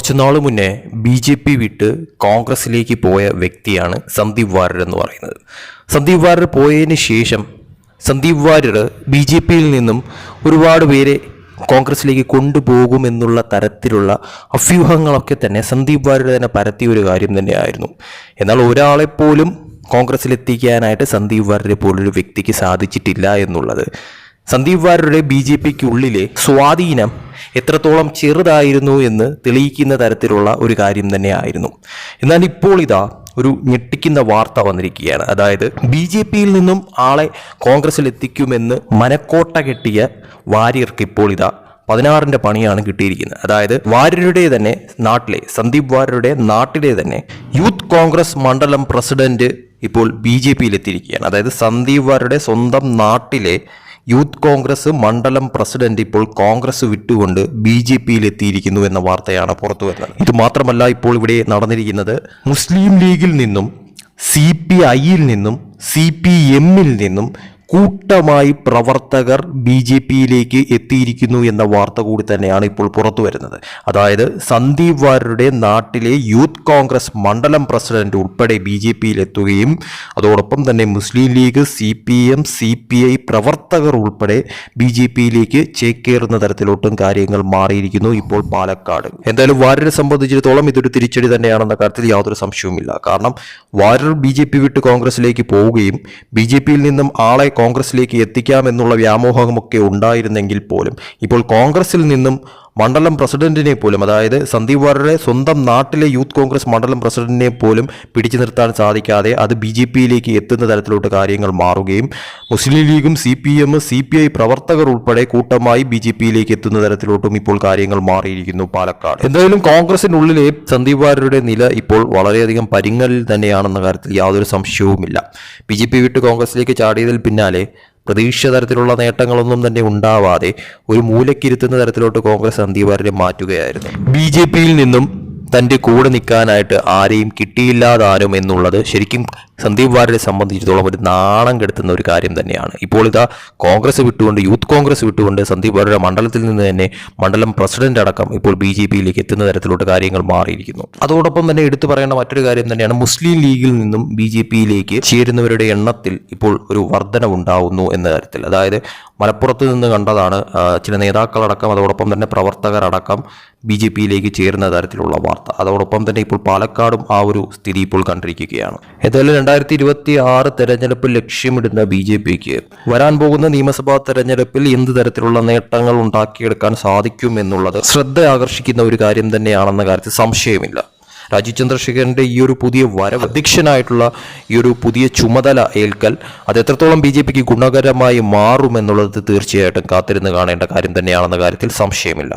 കുറച്ച് നാൾ മുന്നേ ബി ജെ പി വിട്ട് കോൺഗ്രസിലേക്ക് പോയ വ്യക്തിയാണ് സന്ദീപ് വാര്യർ എന്ന് പറയുന്നത്. സന്ദീപ് വാര്യർ പോയതിന് ശേഷം സന്ദീപ് വാര്യർ ബി ജെ പിയിൽ നിന്നും ഒരുപാട് പേരെ കോൺഗ്രസിലേക്ക് കൊണ്ടുപോകുമെന്നുള്ള തരത്തിലുള്ള അഭ്യൂഹങ്ങളൊക്കെ തന്നെ സന്ദീപ് വാര്യർ തന്നെ പരത്തിയ ഒരു കാര്യം തന്നെയായിരുന്നു. എന്നാൽ ഒരാളെപ്പോലും കോൺഗ്രസിലെത്തിക്കാനായിട്ട് സന്ദീപ് വാര്യരെ പോലൊരു വ്യക്തിക്ക് സാധിച്ചിട്ടില്ല എന്നുള്ളത്. സന്ദീപ് വാര്യരുടെ ബി ജെ പിക്കുള്ളിലെ സ്വാധീനം എത്രത്തോളം ചെറുതായിരുന്നു എന്ന് തെളിയിക്കുന്ന തരത്തിലുള്ള ഒരു കാര്യം തന്നെയായിരുന്നു. എന്നാൽ ഇപ്പോൾ ഇതാ ഒരു ഞെട്ടിക്കുന്ന വാർത്ത വന്നിരിക്കുകയാണ്. അതായത് ബി ജെ പിയിൽ നിന്നും ആളെ കോൺഗ്രസിൽ എത്തിക്കുമെന്ന് മനക്കോട്ട കെട്ടിയ വാര്യർക്ക് ഇപ്പോൾ ഇതാ പതിനാറിന്റെ പണിയാണ് കിട്ടിയിരിക്കുന്നത്. അതായത് വാര്യരുടെ തന്നെ നാട്ടിലെ സന്ദീപ് വാര്യരുടെ നാട്ടിലെ തന്നെ യൂത്ത് കോൺഗ്രസ് മണ്ഡലം പ്രസിഡന്റ് ഇപ്പോൾ ബി ജെ പിയിൽ എത്തിയിരിക്കുകയാണ്. അതായത് സന്ദീപ് വാര്യരുടെ സ്വന്തം നാട്ടിലെ യൂത്ത് കോൺഗ്രസ് മണ്ഡലം പ്രസിഡന്റ് ഇപ്പോൾ കോൺഗ്രസ് വിട്ടുകൊണ്ട് ബി ജെ പിയിൽ എത്തിയിരിക്കുന്നു എന്ന വാർത്തയാണ് പുറത്തു വരുന്നത്. ഇത് മാത്രമല്ല ഇപ്പോൾ ഇവിടെ നടന്നിരിക്കുന്നത് മുസ്ലിം ലീഗിൽ നിന്നും സി പി ഐയിൽ നിന്നും സി പി എമ്മിൽ നിന്നും കൂട്ടമായി പ്രവർത്തകർ ബി ജെ പിയിലേക്ക് എത്തിയിരിക്കുന്നു എന്ന വാർത്ത കൂടി തന്നെയാണ് ഇപ്പോൾ പുറത്തു വരുന്നത്. അതായത് സന്ദീപ് വാര്യരുടെ നാട്ടിലെ യൂത്ത് കോൺഗ്രസ് മണ്ഡലം പ്രസിഡന്റ് ഉൾപ്പെടെ ബി ജെ പിയിലെത്തുകയും അതോടൊപ്പം തന്നെ Muslim League C P M C P I പ്രവർത്തകർ ഉൾപ്പെടെ ബി ജെ പിയിലേക്ക് ചേക്കേറുന്ന തരത്തിലോട്ടും കാര്യങ്ങൾ മാറിയിരിക്കുന്നു ഇപ്പോൾ പാലക്കാട്. എന്തായാലും വാര്യരെ സംബന്ധിച്ചിടത്തോളം ഇതൊരു തിരിച്ചടി തന്നെയാണെന്ന കാര്യത്തിൽ യാതൊരു സംശയവുമില്ല. കാരണം വാര്യർ ബി ജെ പി വിട്ട് കോൺഗ്രസിലേക്ക് പോവുകയും ബി ജെ പിയിൽ നിന്നും ആളെ കോൺഗ്രസിലേക്ക് എത്തിക്കാമെന്നുള്ള വ്യാമോഹമൊക്കെ ഉണ്ടായിരുന്നെങ്കിൽ പോലും. ഇപ്പോൾ കോൺഗ്രസിൽ നിന്നും മണ്ഡലം പ്രസിഡന്റിനെ പോലും അതായത് സന്ദീപ് വാര്യരുടെ സ്വന്തം നാട്ടിലെ യൂത്ത് കോൺഗ്രസ് മണ്ഡലം പ്രസിഡന്റിനെ പോലും പിടിച്ചു നിർത്താൻ സാധിക്കാതെ അത് ബി ജെ പിയിലേക്ക് എത്തുന്ന തരത്തിലോട്ട് കാര്യങ്ങൾ മാറുകയും മുസ്ലിം ലീഗും C P M C P I പ്രവർത്തകർ ഉൾപ്പെടെ കൂട്ടമായി ബി ജെ പിയിലേക്ക് എത്തുന്ന തരത്തിലോട്ടും ഇപ്പോൾ കാര്യങ്ങൾ മാറിയിരിക്കുന്നു പാലക്കാട്. എന്തായാലും കോൺഗ്രസിനുള്ളിലെ സന്ദീപ് വാര്യരുടെ നില ഇപ്പോൾ വളരെയധികം പരിങ്ങലിൽ തന്നെയാണെന്ന കാര്യത്തിൽ യാതൊരു സംശയവുമില്ല. ബി ജെ പി വിട്ട് കോൺഗ്രസിലേക്ക് ചാടിയതിൽ പിന്നാലെ പ്രതീക്ഷ തരത്തിലുള്ള നേട്ടങ്ങളൊന്നും തന്നെ ഉണ്ടാവാതെ ഒരു മൂലക്കിരുത്തുന്ന തരത്തിലോട്ട് കോൺഗ്രസ് സന്ദീപ് മാറ്റുകയായിരുന്നു. ബി ജെ പിയിൽ നിന്നും തന്റെ കൂടെ നിൽക്കാനായിട്ട് ആരെയും കിട്ടിയില്ലാതാനും എന്നുള്ളത് ശരിക്കും സന്ദീപ് വാര്യരെ സംബന്ധിച്ചിടത്തോളം ഒരു നാണം കെടുത്തുന്ന ഒരു കാര്യം തന്നെയാണ്. ഇപ്പോൾ ഇതാ കോൺഗ്രസ് വിട്ടുകൊണ്ട് യൂത്ത് കോൺഗ്രസ് വിട്ടുകൊണ്ട് സന്ദീപ് വാര്യരുടെ മണ്ഡലത്തിൽ നിന്ന് തന്നെ മണ്ഡലം പ്രസിഡന്റ് അടക്കം ഇപ്പോൾ ബി ജെ പിയിലേക്ക് എത്തുന്ന തരത്തിലോട്ട് കാര്യങ്ങൾ മാറിയിരിക്കുന്നു. അതോടൊപ്പം തന്നെ എടുത്തു പറയേണ്ട മറ്റൊരു കാര്യം തന്നെയാണ് മുസ്ലിം ലീഗിൽ നിന്നും ബി ജെ പിയിലേക്ക് ചേരുന്നവരുടെ എണ്ണത്തിൽ ഇപ്പോൾ ഒരു വർധനവുണ്ടാവുന്നു എന്ന കാര്യത്തിൽ അതായത് മലപ്പുറത്ത് നിന്ന് കണ്ടതാണ് ചില നേതാക്കളടക്കം അതോടൊപ്പം തന്നെ പ്രവർത്തകരടക്കം ബി ജെ പിയിലേക്ക് ചേരുന്ന തരത്തിലുള്ള വാർത്ത. അതോടൊപ്പം തന്നെ ഇപ്പോൾ പാലക്കാടും ആ ഒരു സ്ഥിതി ഇപ്പോൾ കണ്ടിരിക്കുകയാണ്. ഏതായാലും രണ്ടായിരത്തി ഇരുപത്തി ആറ് തെരഞ്ഞെടുപ്പ് ലക്ഷ്യമിടുന്ന ബി ജെ പിക്ക് വരാൻ പോകുന്ന നിയമസഭാ തെരഞ്ഞെടുപ്പിൽ എന്ത് തരത്തിലുള്ള നേട്ടങ്ങൾ ഉണ്ടാക്കിയെടുക്കാൻ സാധിക്കും എന്നുള്ളത് ശ്രദ്ധ ആകർഷിക്കുന്ന ഒരു കാര്യം തന്നെയാണെന്ന കാര്യത്തിൽ സംശയമില്ല. രാജീവ് ചന്ദ്രശേഖരന്റെ ഈ ഒരു പുതിയ വരവ് അധ്യക്ഷനായിട്ടുള്ള ഈ ഒരു പുതിയ ചുമതല ഏൽക്കൽ അത് എത്രത്തോളം ബി ജെ പിക്ക് ഗുണകരമായി മാറുമെന്നുള്ളത് തീർച്ചയായിട്ടും കാത്തിരുന്ന് കാണേണ്ട കാര്യം തന്നെയാണെന്ന കാര്യത്തിൽ സംശയമില്ല.